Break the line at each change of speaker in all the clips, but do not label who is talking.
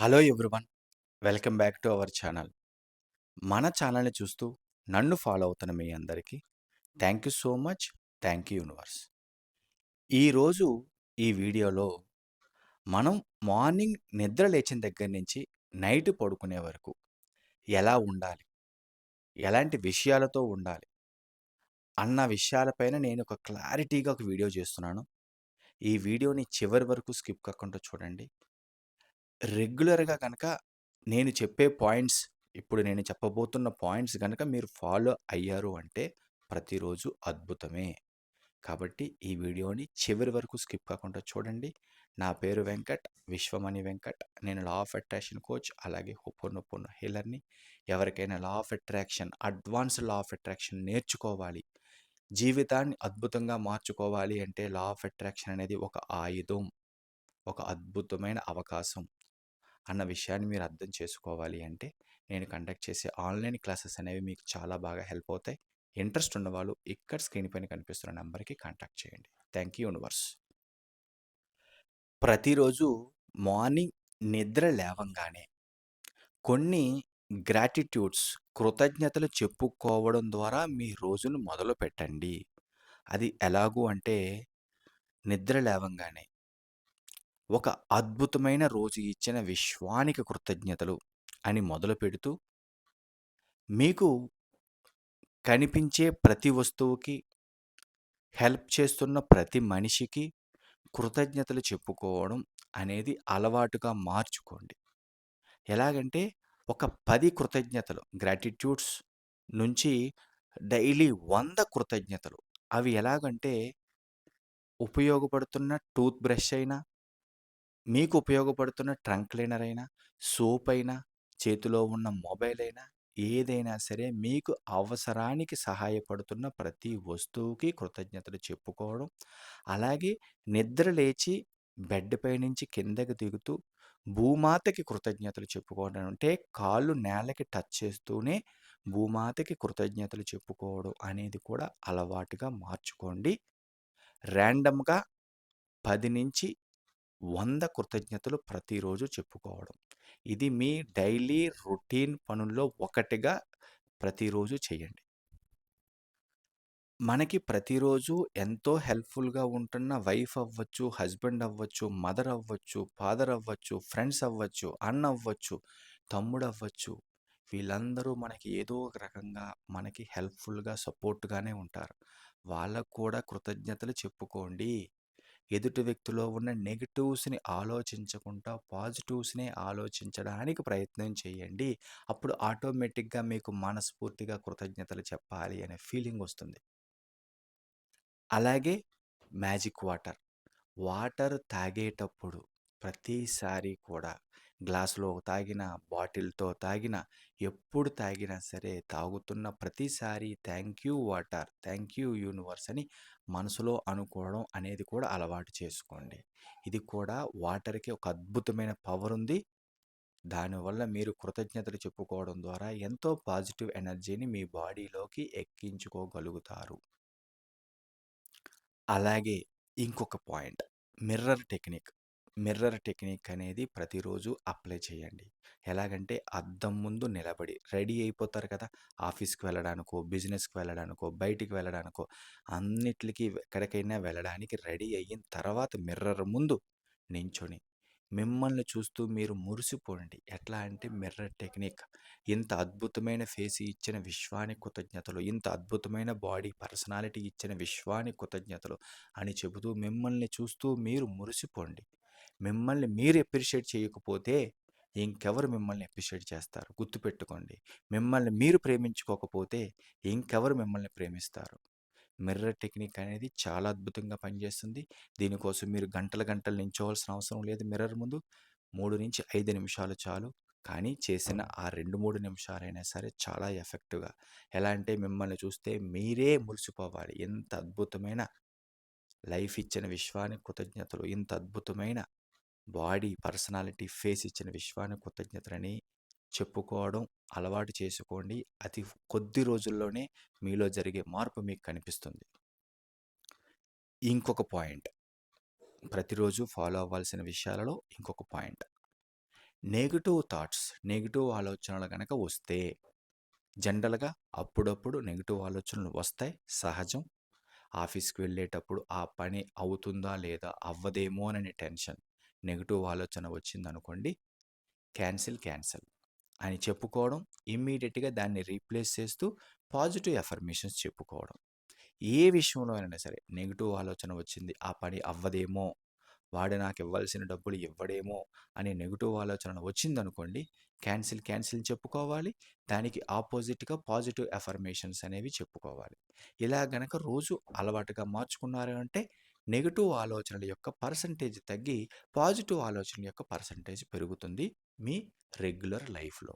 Hello everyone. Welcome back to our channel. మన ఛానల్ని చూస్తూ నన్ను ఫాలో అవుతున్న మీ అందరికీ thank you so much. Thank you universe. ఈరోజు ఈ వీడియోలో మనం మార్నింగ్ నిద్ర లేచిన దగ్గర నుంచి నైట్ పడుకునే వరకు ఎలా ఉండాలి? ఎలాంటి విషయాలతో ఉండాలి? అన్న విషయాలపైన నేను ఒక క్లారిటీగా ఒక వీడియో చేస్తున్నాను. ఈ వీడియోని చివరి వరకు స్కిప్ కాకుండా చూడండి. రెగ్యులర్‌గా గనక నేను చెప్పే పాయింట్స్ ఇప్పుడు నేను చెప్పబోతున్న పాయింట్స్ గనక మీరు ఫాలో అయ్యారు అంటే ప్రతిరోజు అద్భుతమే. కాబట్టి ఈ వీడియోని చివరి వరకు స్కిప్ కాకుండా చూడండి. నా పేరు వెంకట్. విశ్వమణి వెంకట్. నేను లా ఆఫ్ అట్రాక్షన్ కోచ్ అలాగే హోపోనోపోనో హీలర్‌ని. ఎవరికైనా law of attraction, advanced law of attraction నేర్చుకోవాలి. జీవితాన్ని అద్భుతంగా మార్చుకోవాలి అంటే లా ఆఫ్ అట్రాక్షన్ అనేది ఒక ఆయుధం. ఒక అద్భుతమైన అవకాశం. అన్న విషయాన్ని మీరు అర్థం చేసుకోవాలి అంటే నేను కండక్ట్ చేసే ఆన్లైన్ క్లాసెస్ అనేవి మీకు చాలా బాగా హెల్ప్ అవుతాయి. ఇంట్రెస్ట్ ఉన్నవాళ్ళు ఇక్కడ స్క్రీన్ పైన కనిపిస్తున్న నెంబర్కి కాంటాక్ట్ చేయండి. Thank you universe. ప్రతిరోజు మార్నింగ్ నిద్ర లేవంగానే కొన్ని గ్రాటిట్యూడ్స్ కృతజ్ఞతలు చెప్పుకోవడం ద్వారా మీ రోజును మొదలు పెట్టండి అది ఎలాగూ అంటే నిద్ర లేవంగానే ఒక అద్భుతమైన రోజు ఇచ్చిన విశ్వానికి కృతజ్ఞతలు అని మొదలుపెడుతూ మీకు కనిపించే ప్రతి వస్తువుకి హెల్ప్ చేస్తున్న ప్రతి మనిషికి కృతజ్ఞతలు చెప్పుకోవడం అనేది అలవాటుగా మార్చుకోండి. ఎలాగంటే ఒక పది కృతజ్ఞతలు గ్రాటిట్యూడ్స్ నుంచి డైలీ వంద కృతజ్ఞతలు. అవి ఎలాగంటే ఉపయోగపడుతున్న టూత్ బ్రష్ అయినా, మీకు ఉపయోగపడుతున్న ట్రంక్ క్లీనర్ అయినా, సోప్ అయినా, చేతిలో ఉన్న మొబైల్ అయినా, ఏదైనా సరే మీకు అవసరానికి సహాయపడుతున్న ప్రతి వస్తువుకి కృతజ్ఞతలు చెప్పుకోవడం. అలాగే నిద్ర లేచి బెడ్ పైనుంచి కిందకి దిగుతూ భూమాతకి కృతజ్ఞతలు చెప్పుకోవడం. అంటే కాళ్ళు నేలకి టచ్ చేస్తూనే భూమాతకి కృతజ్ఞతలు చెప్పుకోవడం అనేది కూడా అలవాటుగా మార్చుకోండి. ర్యాండమ్‌గా పది నుంచి వంద కృతజ్ఞతలు ప్రతిరోజు చెప్పుకోవడం. ఇది మీ డైలీ రొటీన్ పనుల్లో ఒకటిగా ప్రతిరోజు చేయండి. మనకి ప్రతిరోజు ఎంతో హెల్ప్‌ఫుల్‌గా ఉంటున్న వైఫ్ అవ్వచ్చు, హస్బెండ్ అవ్వచ్చు, మదర్ అవ్వచ్చు, ఫాదర్ అవ్వచ్చు, ఫ్రెండ్స్ అవ్వచ్చు, అన్న అవ్వచ్చు, తమ్ముడు అవ్వచ్చు. వీళ్ళందరూ మనకి ఏదో ఒక రకంగా మనకి హెల్ప్‌ఫుల్‌గా, సపోర్ట్‌గానే ఉంటారు. వాళ్ళకు కూడా కృతజ్ఞతలు చెప్పుకోండి. ఎదుటి వ్యక్తిలో ఉన్న నెగిటివ్స్ని ఆలోచించకుండా పాజిటివ్స్‌నే ఆలోచించడానికి ప్రయత్నం చేయండి. అప్పుడు ఆటోమేటిక్‌గా మీకు మనస్ఫూర్తిగా కృతజ్ఞతలు చెప్పాలి అనే ఫీలింగ్ వస్తుంది. అలాగే మ్యాజిక్ వాటర్. వాటర్ తాగేటప్పుడు ప్రతిసారి కూడా గ్లాసులో తాగిన బాటిల్‌తో తాగిన ఎప్పుడు తాగినా సరే తాగుతున్న ప్రతిసారి thank you water, thank you universe అని మనసులో అనుకోవడం అనేది కూడా అలవాటు చేసుకోండి. ఇది కూడా వాటర్‌కి ఒక అద్భుతమైన పవర్ ఉంది. దానివల్ల మీరు కృతజ్ఞతలు చెప్పుకోవడం ద్వారా ఎంతో పాజిటివ్ ఎనర్జీని మీ బాడీలోకి ఎక్కించుకోగలుగుతారు. అలాగే ఇంకొక point mirror technique. Mirror technique అనేది ప్రతిరోజు అప్లై చేయండి. ఎలాగంటే అద్దం ముందు నిలబడి రెడీ అయిపోతారు కదా! ఆఫీస్‌కి వెళ్ళడానికో, బిజినెస్‌కి వెళ్ళడానికో, బయటికి వెళ్ళడానికో అన్నిటికీ ఎక్కడికైనా వెళ్ళడానికి రెడీ అయిన తర్వాత మిర్రర్ ముందు నించొని మిమ్మల్ని చూస్తూ మీరు మురిసిపోండి. ఎట్లా అంటే మిర్రర్ టెక్నిక్. ఇంత అద్భుతమైన ఫేస్ ఇచ్చిన విశ్వానికి కృతజ్ఞతలు. ఇంత అద్భుతమైన బాడీ పర్సనాలిటీ ఇచ్చిన విశ్వానికి కృతజ్ఞతలు అని చెబుతూ మిమ్మల్ని చూస్తూ మీరు మురిసిపోండి. మిమ్మల్ని మీరు అప్రిషియేట్ చేయకపోతే ఇంకెవరు మిమ్మల్ని అప్రిషియేట్ చేస్తారు? గుర్తుపెట్టుకోండి. మిమ్మల్ని మీరు ప్రేమించుకోకపోతే ఇంకెవరు మిమ్మల్ని ప్రేమిస్తారు? మిర్రర్ టెక్నిక్ అనేది చాలా అద్భుతంగా పనిచేస్తుంది. దీనికోసం మీరు గంటలు గంటలు నించోవాల్సిన అవసరం లేదు మిర్రర్ ముందు. 3-5 నిమిషాలు చాలు. కానీ చేసిన ఆ 2, 3 నిమిషాలైనా సరే చాలా ఎఫెక్టివ్‌గా ఎలా అంటే మిమ్మల్ని చూస్తే మీరే మురిసిపోవాలి. ఎంత అద్భుతమైన లైఫ్ ఇచ్చిన విశ్వానికి కృతజ్ఞతలు. ఇంత అద్భుతమైన బాడీ, పర్సనాలిటీ, ఫేస్ ఇచ్చిన విశ్వానికి కృతజ్ఞతలని చెప్పుకోవడం అలవాటు చేసుకోండి. అతి కొద్ది రోజుల్లోనే మీలో జరిగే మార్పు మీకు కనిపిస్తుంది. ఇంకొక పాయింట్. ప్రతిరోజు ఫాలో అవ్వాల్సిన విషయాలలో ఇంకొక పాయింట్. నెగిటివ్ థాట్స్, నెగిటివ్ ఆలోచనలు కనుక వస్తే జనరల్‌గా అప్పుడప్పుడు నెగిటివ్ ఆలోచనలు వస్తాయి సహజం. ఆఫీస్‌కి వెళ్ళేటప్పుడు ఆ పని అవుతుందా లేదా అవ్వదేమోననే టెన్షన్, నెగిటివ్ ఆలోచన వచ్చింది అనుకోండి క్యాన్సిల్, క్యాన్సిల్ అని చెప్పుకోవడం. ఇమ్మీడియట్గా దాన్ని రీప్లేస్ చేస్తూ పాజిటివ్ అఫర్మేషన్స్ చెప్పుకోవడం. ఏ విషయంలో అయినా సరే నెగిటివ్ ఆలోచన వచ్చింది. ఆ పని అవ్వదేమో, వాడు నాకు ఇవ్వాల్సిన డబ్బులు ఇవ్వడేమో అనే నెగిటివ్ ఆలోచన వచ్చిందనుకోండి క్యాన్సిల్, క్యాన్సిల్ చెప్పుకోవాలి. దానికి ఆపోజిట్‌గా పాజిటివ్ అఫర్మేషన్స్ అనేవి చెప్పుకోవాలి. ఇలా గనక రోజు అలవాటుగా మార్చుకున్నారు అంటే నెగటివ్ ఆలోచనల యొక్క పర్సెంటేజ్ తగ్గి పాజిటివ్ ఆలోచనల యొక్క పర్సెంటేజ్ పెరుగుతుంది మీ రెగ్యులర్ లైఫ్‌లో.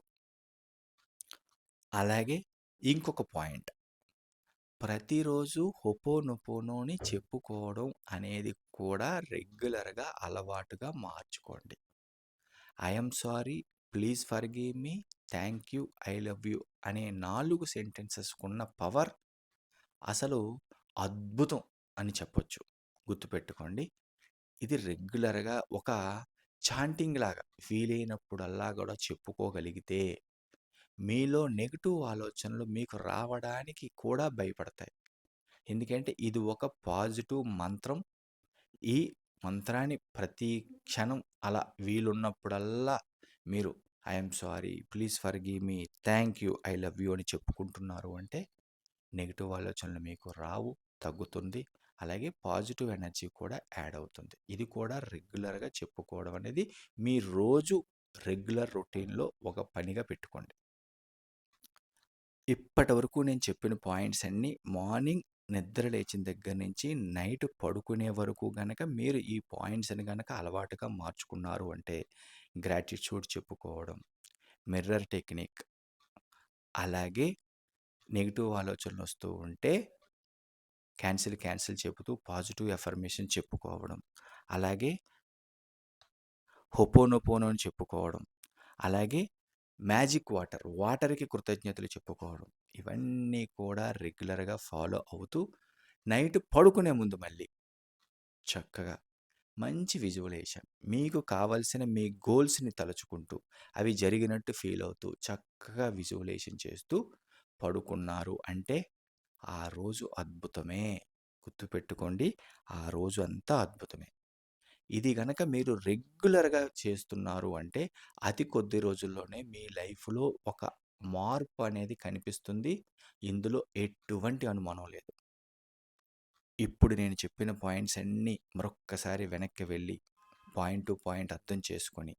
అలాగే ఇంకొక పాయింట్. ప్రతిరోజు హొపోనొపోనోని చెప్పుకోవడం అనేది కూడా రెగ్యులర్‌గా అలవాటుగా మార్చుకోండి. I sorry, please forgive me, thank you, I love you అనే 4 సెంటెన్సెస్‌కున్న పవర్ అసలు అద్భుతం అని చెప్పొచ్చు. గుర్తుపెట్టుకోండి. ఇది రెగ్యులర్‌గా ఒక చాంటింగ్ లాగా వీలైనప్పుడల్లా కూడా చెప్పుకోగలిగితే మీలో నెగిటివ్ ఆలోచనలు మీకు రావడానికి కూడా భయపడతాయి. ఎందుకంటే ఇది ఒక పాజిటివ్ మంత్రం. ఈ మంత్రాన్ని ప్రతి క్షణం అలా వీలున్నప్పుడల్లా మీరు I sorry, please forgive me, thank you, I love you అని చెప్పుకుంటున్నారు అంటే నెగిటివ్ ఆలోచనలు మీకు రావు, తగ్గుతుంది. అలాగే పాజిటివ్ ఎనర్జీ కూడా యాడ్ అవుతుంది. ఇది కూడా రెగ్యులర్‌గా చెప్పుకోవడం అనేది మీ రోజు రెగ్యులర్ రొటీన్‌లో ఒక పనిగా పెట్టుకోండి. ఇప్పటివరకు నేను చెప్పిన పాయింట్స్ అన్నీ మార్నింగ్ నిద్ర లేచిన దగ్గర నుంచి నైట్ పడుకునే వరకు గనక మీరు ఈ పాయింట్స్‌ని గనక అలవాటుగా మార్చుకున్నారు అంటే గ్రాటిట్యూడ్ చెప్పుకోవడం, మిర్రర్ టెక్నిక్ అలాగే నెగిటివ్ ఆలోచనలు వస్తూ ఉంటే క్యాన్సిల్, క్యాన్సిల్ చెబుతూ పాజిటివ్ ఎఫర్మేషన్ చెప్పుకోవడం. అలాగే హొపోనొపోనో అని చెప్పుకోవడం. అలాగే మ్యాజిక్ వాటర్, వాటర్‌కి కృతజ్ఞతలు చెప్పుకోవడం. ఇవన్నీ కూడా రెగ్యులర్‌గా ఫాలో అవుతూ నైట్ పడుకునే ముందు మళ్ళీ చక్కగా మంచి విజువలైజేషన్ మీకు కావాల్సిన మీ గోల్స్‌ని తలుచుకుంటూ, అవి జరిగినట్టు ఫీల్ అవుతూ, చక్కగా విజువలైజేషన్ చేస్తూ పడుకున్నారు అంటే ఆ రోజు అద్భుతమే. గుర్తుపెట్టుకోండి. ఆ రోజు అంతా అద్భుతమే. ఇది గనక మీరు రెగ్యులర్‌గా చేస్తున్నారు అంటే అతి కొద్ది రోజుల్లోనే మీ లైఫ్‌లో ఒక మార్పు అనేది కనిపిస్తుంది. ఇందులో ఎటువంటి అనుమానం లేదు. ఇప్పుడు నేను చెప్పిన పాయింట్స్ అన్నీ మరొక్కసారి వెనక్కి వెళ్ళి పాయింట్ టు పాయింట్ అర్థం చేసుకొని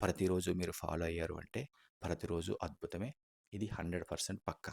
ప్రతిరోజు మీరు ఫాలో అయ్యారు అంటే ప్రతిరోజు అద్భుతమే. ఇది 100% పక్కా.